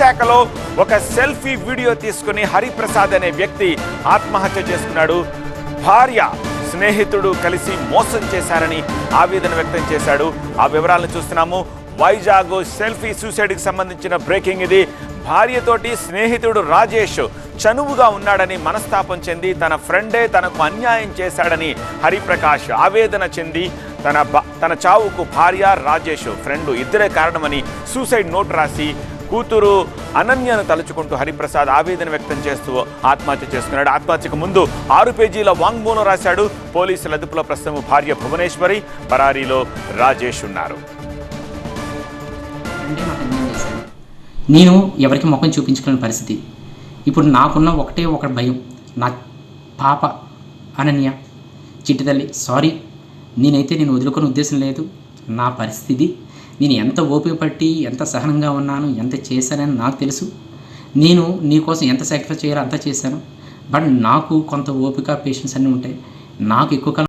శాఖలో ఒక selfie video తీసుకుని హరిప్రసాద్ అనే వ్యక్తి ఆత్మహత్య చేసుకున్నాడు. భార్య స్నేహితుడు కలిసి మోసం చేశారని ఆవేదన వ్యక్తం చేశాడు. ఆ వివరాలను చూస్తున్నాము. వైజాగ్ సెల్ఫీ సూసైడ్కి సంబంధించిన బ్రేకింగ్ ఇది. భార్యతోటి స్నేహితుడు రాజేష్ చనువుగా ఉన్నాడని మనస్తాపం చెంది తన ఫ్రెండే తనకు అన్యాయం చేశాడని హరిప్రకాష్ ఆవేదన చెంది తన తన చావుకు భార్య రాజేష్ ఫ్రెండ్ ఇద్దరే కారణమని సూసైడ్ నోట్ రాసి కూతురు అనన్యను తలుచుకుంటూ హరిప్రసాద్ ఆవేదన వ్యక్తం చేస్తూ ఆత్మహత్య చేసుకున్నాడు. ఆత్మహత్యకు ముందు ఆరు పేజీల వాంగ్మూలం రాశాడు. పోలీసుల అదుపులో ప్రస్తుతం భార్య భువనేశ్వరి పరారీలో రాజేష్ ఉన్నారు. నేను ఎవరికి ముఖం చూపించుకునే పరిస్థితి. ఇప్పుడు నాకున్న ఒకటే ఒక భయం. నా పాప అనన్య చిట్టి తల్లి సారీ. నేనైతే నేను వదులుకునే ఉద్దేశం లేదు. నా పరిస్థితి నేను ఎంత ఓపిక పట్టి ఎంత సహనంగా ఉన్నాను ఎంత చేశానని నాకు తెలుసు. నేను నీకోసం ఎంత సాక్రిఫైస్ చేయాలో అంత చేశాను. బట్ నాకు కొంత ఓపిక పేషెన్స్ అన్నీ ఉంటాయి. నాకు ఎక్కువ